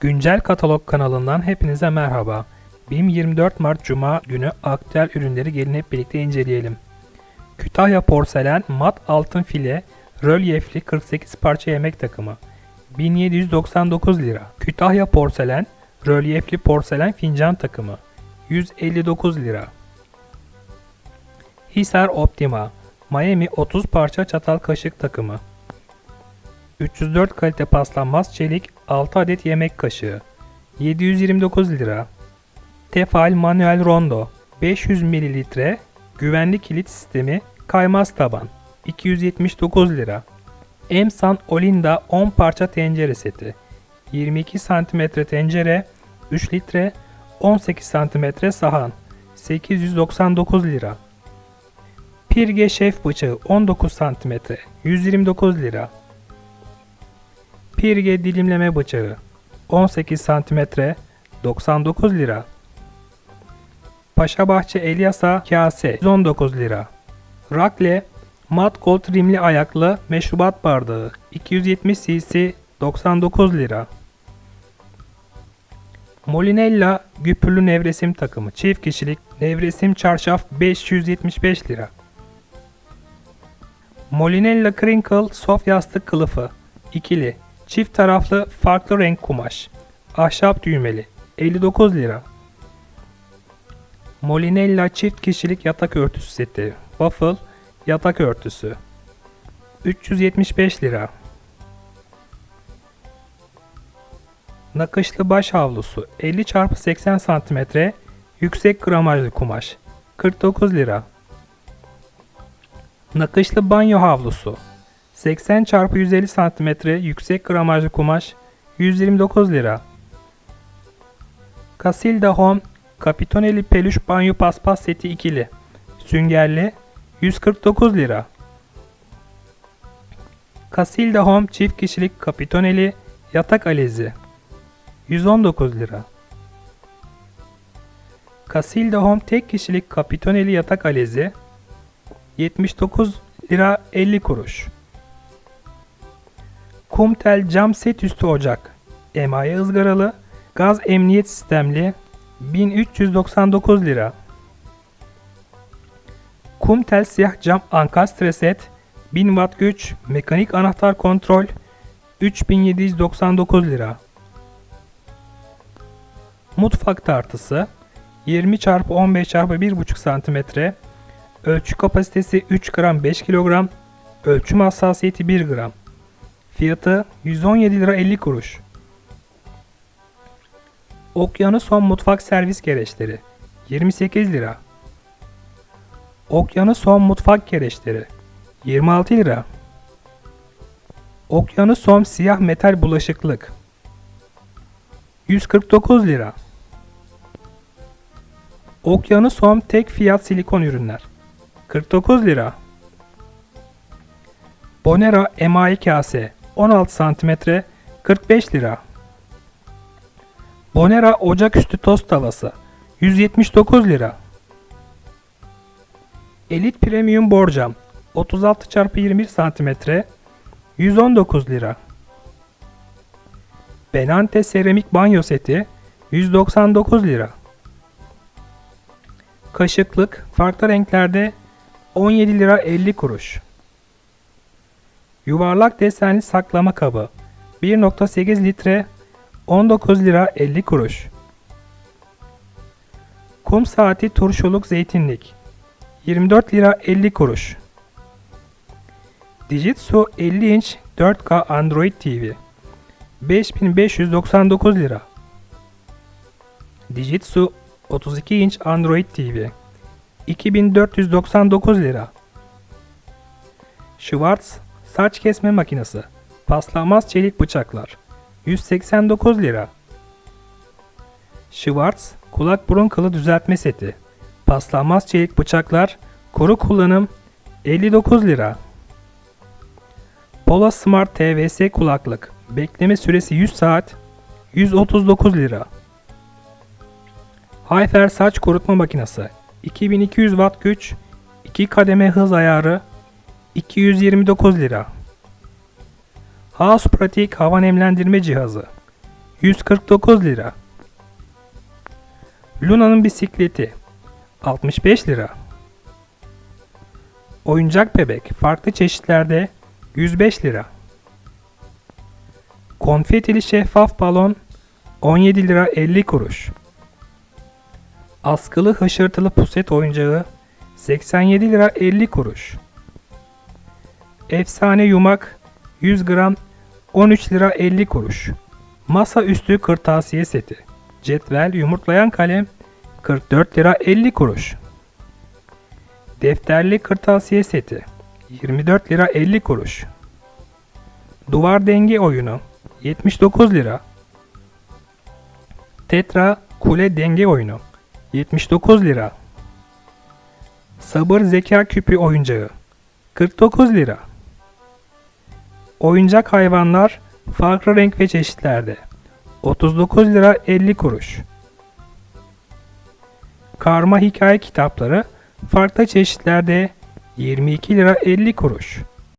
Güncel Katalog kanalından hepinize merhaba. BİM 24 Mart Cuma günü aktüel ürünleri gelin hep birlikte inceleyelim. Kütahya Porselen mat altın file rölyefli 48 parça yemek takımı 1799 lira. Kütahya Porselen rölyefli porselen fincan takımı 159 lira. Hisar Optima Miami 30 parça çatal kaşık takımı 304 kalite paslanmaz çelik 6 adet yemek kaşığı 729 lira. Tefal manuel rondo 500 mililitre güvenli kilit sistemi kaymaz taban 279 lira. Emsan Olinda 10 parça tencere seti 22 cm tencere 3 litre 18 cm sahan 899 lira. Pirge şef bıçağı 19 cm 129 lira. Pirge dilimleme bıçağı 18 cm 99 lira. Paşabahçe Elyasa kase 119 lira. Rakle mat gold rimli ayaklı meşrubat bardağı 270 cc 99 lira. Molinella güpürlü nevresim takımı çift kişilik nevresim çarşaf 575 lira. Molinella Crinkle sof yastık kılıfı ikili çift taraflı farklı renk kumaş. Ahşap düğmeli. 59 lira. Molinella çift kişilik yatak örtüsü seti. Waffle yatak örtüsü. 375 lira. Nakışlı baş havlusu. 50 x 80 cm yüksek gramajlı kumaş. 49 lira. Nakışlı banyo havlusu 80 x 150 cm yüksek gramajlı kumaş 129 lira. Casilda Home Capitonelli peluş banyo paspas seti ikili süngerli 149 lira. Casilda Home çift kişilik Capitonelli yatak alezi 119 lira. Casilda Home tek kişilik Capitonelli yatak alezi 79 lira 50 kuruş. Kumtel cam set üstü ocak. Emaye ızgaralı. Gaz emniyet sistemli. 1399 lira. Kumtel siyah cam ankastre set. 1000 watt güç. Mekanik anahtar kontrol. 3799 lira. Mutfak tartısı. 20 x 15 x 1,5 cm ölçü kapasitesi 3 gram 5 kilogram. Ölçüm hassasiyeti 1 gram fiyatı 117 lira 50 kuruş. Okyanuson mutfak servis gereçleri 28 lira. Okyanuson mutfak gereçleri 26 lira. Okyanuson siyah metal bulaşıklık 149 lira. Okyanuson tek fiyat silikon ürünler 49 lira. Bonera emayi kase 16 cm 45 lira. Bonera ocaküstü tost tavası 179 lira. Elite Premium borcam 36 x 21 cm 119 lira. Benante seramik banyo seti 199 lira. Kaşıklık farklı renklerde 17 lira 50 kuruş. Yuvarlak desenli saklama kabı 1.8 litre 19 lira 50 kuruş. Kum saati turşuluk zeytinlik 24 lira 50 kuruş. Dijitsu 50 inç 4K Android TV 5599 lira. Dijitsu 32 inç Android TV 2499 lira. Schwarz saç kesme makinesi paslanmaz çelik bıçaklar 189 lira. Schwarz kulak burun kılı düzeltme seti paslanmaz çelik bıçaklar kuru kullanım 59 lira. Pola Smart TVS kulaklık bekleme süresi 100 saat 139 lira. Hyfer saç kurutma makinesi 2200 watt güç 2 kademe hız ayarı 229 lira. House Pratik hava nemlendirme cihazı 149 lira. Luna'nın bisikleti 65 lira. Oyuncak bebek farklı çeşitlerde 105 lira. Konfetili şeffaf balon 17 lira 50 kuruş. Askılı hışırtılı puset oyuncağı 87 lira 50 kuruş. Efsane yumak 100 gram 13 lira 50 kuruş. Masa üstü kırtasiye seti. Cetvel yumurtlayan kalem 44 lira 50 kuruş. Defterli kırtasiye seti 24 lira 50 kuruş. Duvar denge oyunu 79 lira. Tetra kule denge oyunu 79 lira. Sabır zeka küpü oyuncağı 49 lira. Oyuncak hayvanlar farklı renk ve çeşitlerde 39 lira 50 kuruş. Karma hikaye kitapları farklı çeşitlerde 22 lira 50 kuruş.